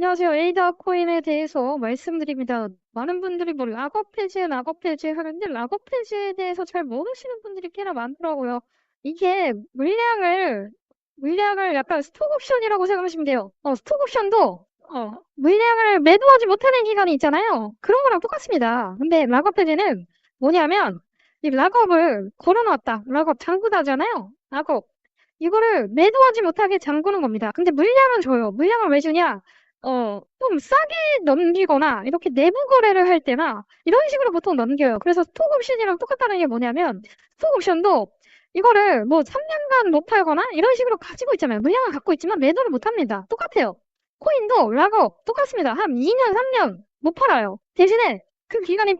안녕하세요. 에이다 코인에 대해서 말씀드립니다. 많은 분들이 뭐 락업 해지, 락업 해지 하는데 락업 해지에 대해서 잘 모르시는 분들이 꽤나 많더라고요. 이게 물량을 물량을 약간 스톡 옵션이라고 생각하시면 돼요. 어, 스톡 옵션도 어, 물량을 매도하지 못하는 기간이 있잖아요. 그런 거랑 똑같습니다. 근데 락업 해지는 뭐냐면 이 락업을 걸어놨다. 락업 잠그다잖아요. 락업. 이거를 매도하지 못하게 잠그는 겁니다. 근데 물량은 줘요. 물량을 왜 주냐? 어, 좀 싸게 넘기거나 이렇게 내부 거래를 할 때나 이런 식으로 보통 넘겨요. 그래서 스톡 옵션이랑 똑같다는 게 뭐냐면 스톡 옵션도 이거를 뭐 3년간 못 팔거나 이런 식으로 가지고 있잖아요. 물량을 갖고 있지만 매도를 못 합니다. 똑같아요. 코인도 락업 똑같습니다. 한 2년, 3년 못 팔아요. 대신에 그 기간이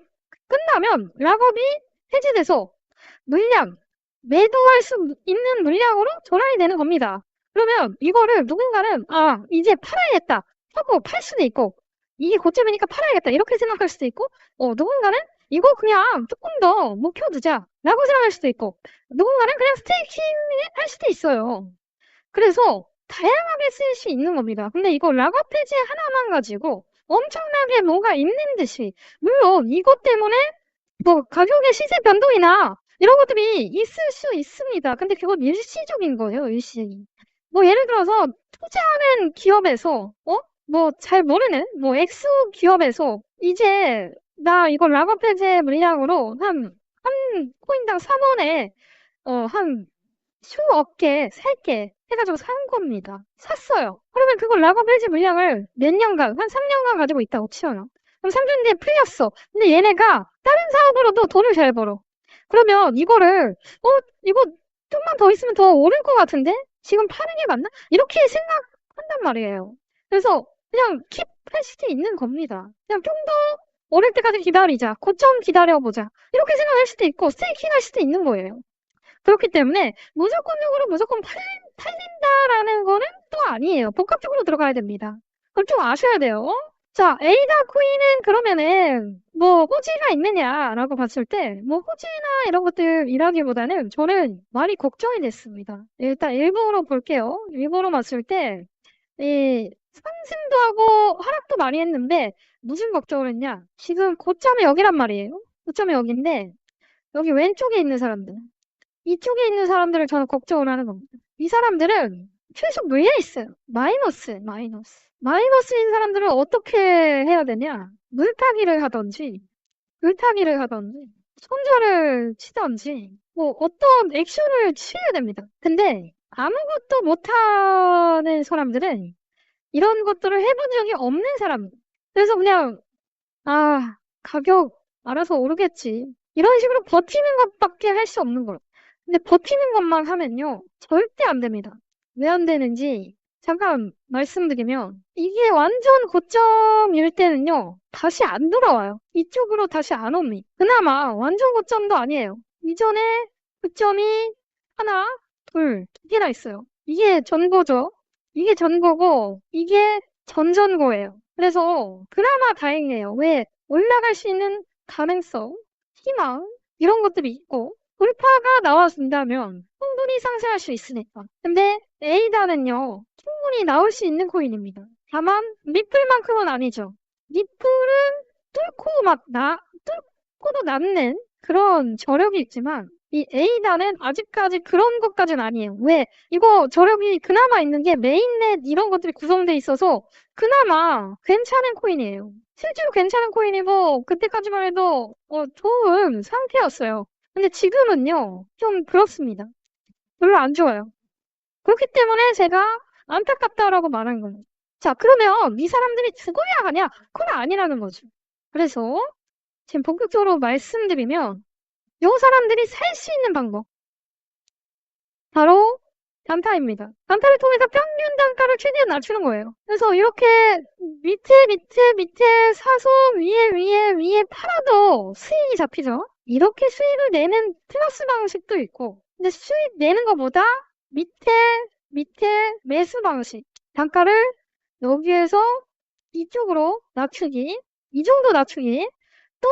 끝나면 락업이 해지돼서 물량, 매도할 수 있는 물량으로 전환이 되는 겁니다. 그러면 이거를 누군가는 아, 이제 팔아야겠다. 하고 팔 수도 있고 이게 고점이니까 팔아야겠다. 이렇게 생각할 수도 있고 어, 누군가는 이거 그냥 조금 더 묵혀두자 라고 생각할 수도 있고 누군가는 그냥 스테이킹 할 수도 있어요. 그래서 다양하게 쓸 수 있는 겁니다. 근데 이거 락업 해지 하나만 가지고 엄청나게 뭐가 있는 듯이 물론 이것 때문에 뭐 가격의 시세 변동이나 이런 것들이 있을 수 있습니다. 근데 그건 일시적인 거예요, 일시. 뭐 예를 들어서 투자하는 기업에서 어? 뭐 잘 모르는 뭐 엑소 기업에서 이제 나 이거 락업 해제 물량으로 한 한 코인당 3원에 어한 수억 개, 살게 해가지고 산 겁니다. 샀어요. 그러면 그걸 락업 해제 물량을 몇 년간, 한 3년간 가지고 있다고 치어요. 그럼 3년 뒤에 풀렸어. 근데 얘네가 다른 사업으로도 돈을 잘 벌어. 그러면 이거를, 어, 이거 좀만 더 있으면 더 오를 것 같은데? 지금 파는 게 맞나? 이렇게 생각한단 말이에요. 그래서 그냥 킵할 수도 있는 겁니다. 그냥 좀더 오를 때까지 기다리자. 고점 기다려보자. 이렇게 생각할 수도 있고, 스테이킹 할 수도 있는 거예요. 그렇기 때문에 무조건적으로 무조건 팔, 팔린다라는 거는 또 아니에요. 복합적으로 들어가야 됩니다. 그걸 좀 아셔야 돼요. 자, 에이다 코인은 그러면은 뭐 호지가 있느냐라고 봤을 때 뭐 호지나 이런 것들이라기보다는 저는 많이 걱정이 됐습니다. 일단 일부로 볼게요. 일부로 봤을 때 이 상승도 하고 하락도 많이 했는데 무슨 걱정을 했냐? 지금 고점이 여기란 말이에요. 고점이 여기인데 여기 왼쪽에 있는 사람들 이쪽에 있는 사람들을 저는 걱정을 하는 겁니다. 이 사람들은 계속 물려 있어요. 마이너스, 마이너스. 마이너스인 사람들은 어떻게 해야 되냐? 물타기를 하던지, 물타기를 하던지, 손절을 치던지, 뭐 어떤 액션을 취해야 됩니다. 근데 아무것도 못하는 사람들은 이런 것들을 해본 적이 없는 사람. 그래서 그냥, 아, 가격 알아서 오르겠지. 이런 식으로 버티는 것밖에 할 수 없는 거예요. 근데 버티는 것만 하면요. 절대 안 됩니다. 왜 안 되는지 잠깐 말씀드리면 이게 완전 고점일 때는요. 다시 안 돌아와요. 이쪽으로 다시 안 옵니다. 그나마 완전 고점도 아니에요. 이전에 고점이 하나, 둘, 두 개나 있어요. 이게 전고죠. 이게 전고고 이게 전전고예요. 그래서 그나마 다행이에요. 왜? 올라갈 수 있는 가능성, 희망 이런 것들이 있고 돌파가 나와준다면 충분히 상승할 수 있으니까. 근데 에이다는요, 충분히 나올 수 있는 코인입니다. 다만 리플만큼은 아니죠. 리플은 뚫고 막 나, 뚫고도 남는 그런 저력이 있지만 이 에이다는 아직까지 그런 것까지는 아니에요. 왜? 이거 저력이 그나마 있는 게 메인넷 이런 것들이 구성돼 있어서 그나마 괜찮은 코인이에요. 실제로 괜찮은 코인이고 그때까지만 해도 어, 좋은 상태였어요. 근데 지금은요, 좀 그렇습니다. 별로 안 좋아요. 그렇기 때문에 제가 안타깝다라고 말한 거예요. 자, 그러면 이 사람들이 죽어야 하냐? 그건 아니라는 거죠. 그래서 지금 본격적으로 말씀드리면 이 사람들이 살 수 있는 방법. 바로 단타입니다. 단타를 통해서 평균 단가를 최대한 낮추는 거예요. 그래서 이렇게 밑에 밑에 밑에 사서 위에 위에 위에 팔아도 수익이 잡히죠. 이렇게 수익을 내는 플러스 방식도 있고 근데 수익 내는 것보다 밑에 밑에 매수 방식 단가를 여기에서 이쪽으로 낮추기 이 정도 낮추기 또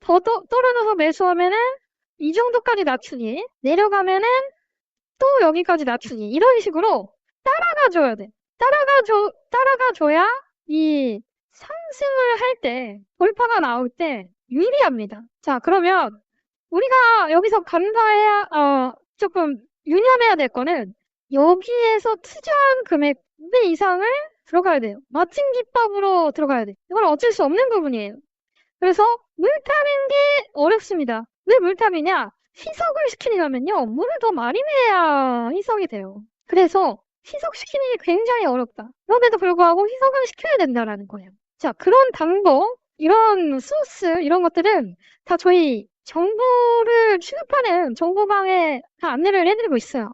더 떨어져서 매수하면은 이 정도까지 낮추기 내려가면은 또 여기까지 낮추기 이런 식으로 따라가 줘야 돼 따라가 줘 따라가 줘야 이 상승을 할 때, 돌파가 나올 때 유리합니다. 자, 그러면 우리가 여기서 간과해야, 어, 조금 유념해야 될 거는 여기에서 투자한 금액 2배 이상을 들어가야 돼요. 마침 기법으로 들어가야 돼요. 이건 어쩔 수 없는 부분이에요. 그래서 물타는 게 어렵습니다. 왜 물타이냐? 희석을 시키려면요. 물을 더 많이 내야 희석이 돼요. 그래서 희석시키는 게 굉장히 어렵다. 그럼에도 불구하고 희석을 시켜야 된다라는 거예요. 자, 그런 방법, 이런 소스, 이런 것들은 다 저희 정보를 취급하는 정보방에 다 안내를 해드리고 있어요.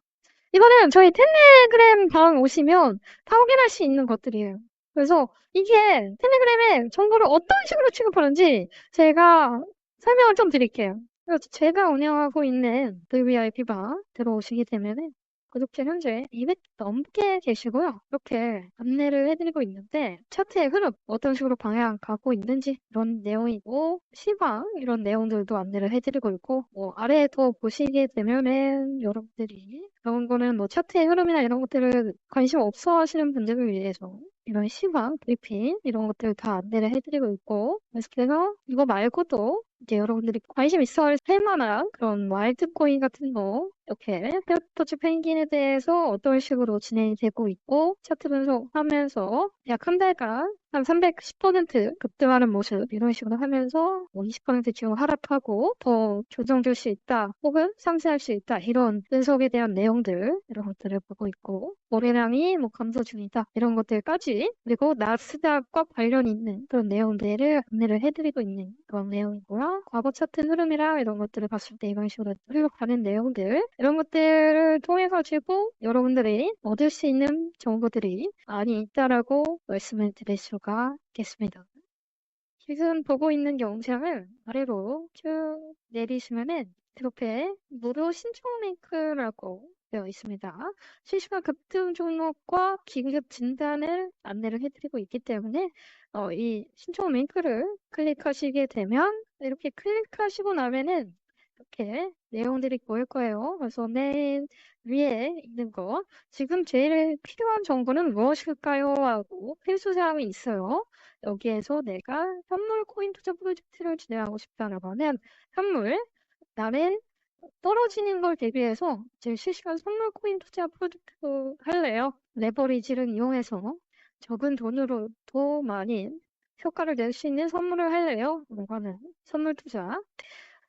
이거는 저희 텔레그램 방 오시면 다 확인할 수 있는 것들이에요. 그래서 이게 텔레그램에 정보를 어떤 식으로 취급하는지 제가 설명을 좀 드릴게요. 그래서 제가 운영하고 있는 VVIP방 들어오시게 되면은 구독자 현재 200 넘게 계시고요. 이렇게 안내를 해드리고 있는데 차트의 흐름 어떤 식으로 방향 가고 있는지 이런 내용이고 시황 이런 내용들도 안내를 해드리고 있고 뭐 아래에도 보시게 되면은 여러분들이 그런 거는 뭐 차트의 흐름이나 이런 것들을 관심 없어 하시는 분들을 위해서 이런 시황, 브리핑 이런 것들 다 안내를 해드리고 있고 그래서 이거 말고도 이제 여러분들이 관심 있어 할 만한 그런 와일드코인 같은 거 이렇게 페어터치 펭귄에 대해서 어떤 식으로 진행이 되고 있고 차트 분석하면서 약 한 달간 한 310% 급등하는 모습 이런 식으로 하면서 뭐 20% 지금 하락하고 더 조정될 수 있다 혹은 상승할 수 있다 이런 분석에 대한 내용들 이런 것들을 보고 있고 거래량이 뭐 감소 중이다 이런 것들까지 그리고 나스닥과 관련 있는 그런 내용들을 안내를 해드리고 있는 그런 내용이고요 과거 차트 흐름이랑 이런 것들을 봤을 때 이런 식으로 흘러가는 내용들 이런 것들을 통해 가지고 여러분들이 얻을 수 있는 정보들이 많이 있다라고 말씀을 드릴 수가 있겠습니다. 지금 보고 있는 영상을 아래로 쭉 내리시면은 옆에 무료 신청 링크라고 되어 있습니다. 실시간 급등 종목과 긴급 진단을 안내를 해드리고 있기 때문에 어, 이 신청 링크를 클릭하시게 되면 이렇게 클릭하시고 나면은 이렇게 내용들이 보일 거예요. 그래서 맨 위에 있는 거 지금 제일 필요한 정보는 무엇일까요? 하고 필수 사항이 있어요. 여기에서 내가 현물 코인 투자 프로젝트를 진행하고 싶다라고 하면 현물 나는 떨어지는 걸 대비해서 제 실시간 선물 코인 투자 프로젝트 할래요. 레버리지를 이용해서 적은 돈으로 더 많이 효과를 낼 수 있는 선물을 할래요. 하는 선물 투자.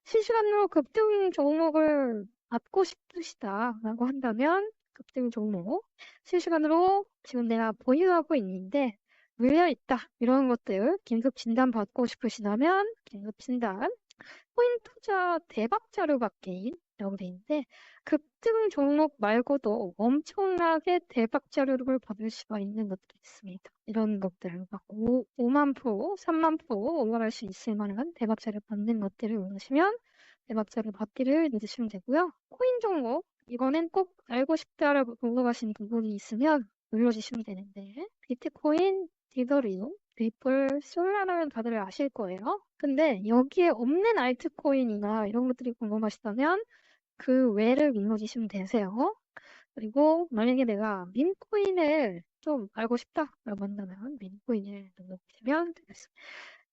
실시간으로 급등 종목을 받고 싶으시다라고 한다면 급등 종목 실시간으로 지금 내가 보유하고 있는데 물려 있다 이런 것들 긴급 진단 받고 싶으시다면 긴급 진단 코인 투자 대박 자료 받기 라고 돼 있는데 급등 종목 말고도 엄청나게 대박 자료를 받을 수가 있는 것들이 있습니다. 이런 것들 막 5, 5만 프로, 3만 프로 올라갈 수 있을 만한 대박 자료 받는 것들을 원하시면 대박 자료 받기를 누르시면 되고요. 코인 종목 이거는 꼭 알고 싶다라고 궁금하신 부분이 있으면 눌러주시면 되는데 비트코인, 디더리움, 리플, 솔라라는 다들 아실 거예요. 근데 여기에 없는 알트코인이나 이런 것들이 궁금하시다면 그 외를 눌러주시면 되세요. 그리고 만약에 내가 민코인을 좀 알고 싶다라고 한다면 민코인을 눌러주시면 되겠습니다.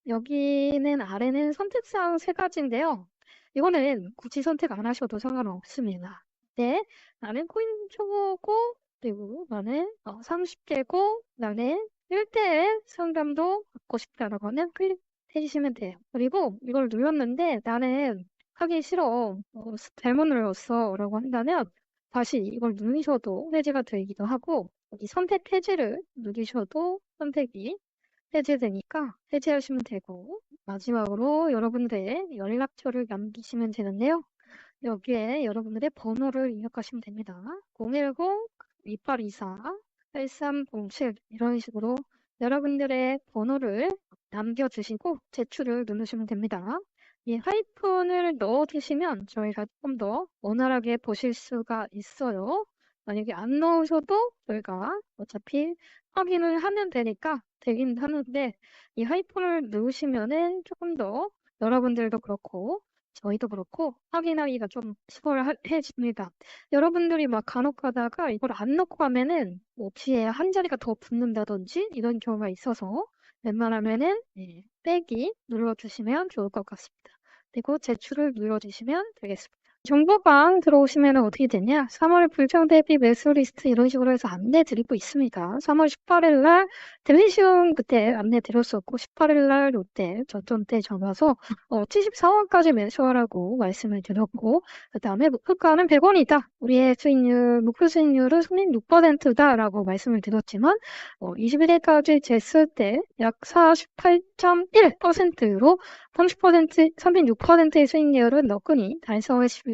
여기는 아래는 선택사항 세 가지인데요. 이거는 굳이 선택 안 하셔도 상관없습니다. 네, 나는 코인 초보고 그리고 나는 어, 30개고 나는 1대1 상담도 받고 싶다라고 하면 클릭해 주시면 돼요. 그리고 이걸 눌렀는데 나는 하기 싫어. 어, 잘못 눌렀어. 라고 한다면 다시 이걸 누르셔도 해제가 되기도 하고 이 선택 해제를 누르셔도 선택이 해제되니까 해제하시면 되고 마지막으로 여러분들의 연락처를 남기시면 되는데요. 여기에 여러분들의 번호를 입력하시면 됩니다. 010-2824-8307 이런 식으로 여러분들의 번호를 남겨주시고 제출을 누르시면 됩니다. 이 하이픈을 넣어주시면 저희가 좀더 원활하게 보실 수가 있어요. 만약에 안 넣으셔도 저희가 어차피 확인을 하면 되니까 되긴 하는데 이 하이픈을 넣으시면은 조금 더 여러분들도 그렇고 저희도 그렇고 확인하기가 좀 수월해집니다. 여러분들이 막 간혹 가다가 이걸 안 넣고 가면은 뭐 뒤에 한 자리가 더 붙는다든지 이런 경우가 있어서 웬만하면은 네, 빼기 눌러주시면 좋을 것 같습니다. 그리고 제출을 눌러주시면 되겠습니다. 정보방 들어오시면 어떻게 되냐? 3월 불청 대비 매수 리스트 이런 식으로 해서 안내 드리고 있습니다. 3월 18일 날 델리시움 그때 안내 드렸었고 18일 날 롯데 저점 때 전화서 어, 74원까지 매수하라고 말씀을 드렸고 그 다음에 목표가는 100원이다. 우리의 수익률 목표 수익률은 36%다라고 말씀을 드렸지만 어, 21일까지 쟀을 때 약 48.1%로 30% 36%의 수익률은 너끈히 수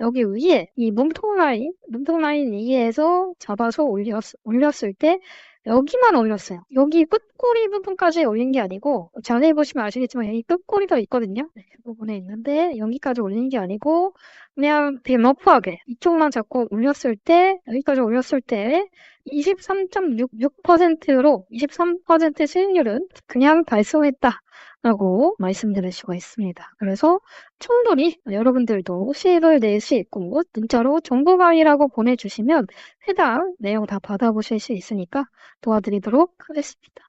여기 위에 이 몸통 라인, 몸통 라인 위에서 잡아서 올렸, 올렸을 때 여기만 올렸어요. 여기 끝꼬리 부분까지 올린 게 아니고 자세히 보시면 아시겠지만 여기 끝꼬리가 있거든요. 네, 그 부분에 있는데 여기까지 올린 게 아니고 그냥 되게 러프하게 이쪽만 잡고 올렸을 때 여기까지 올렸을 때 23.66%로 23% 수익률은 그냥 달성했다. 라고 말씀드릴 수가 있습니다. 그래서 충분히 여러분들도 수익을 낼수 있고 문자로 정보 강의라고 보내주시면 해당 내용 다 받아보실 수 있으니까 도와드리도록 하겠습니다.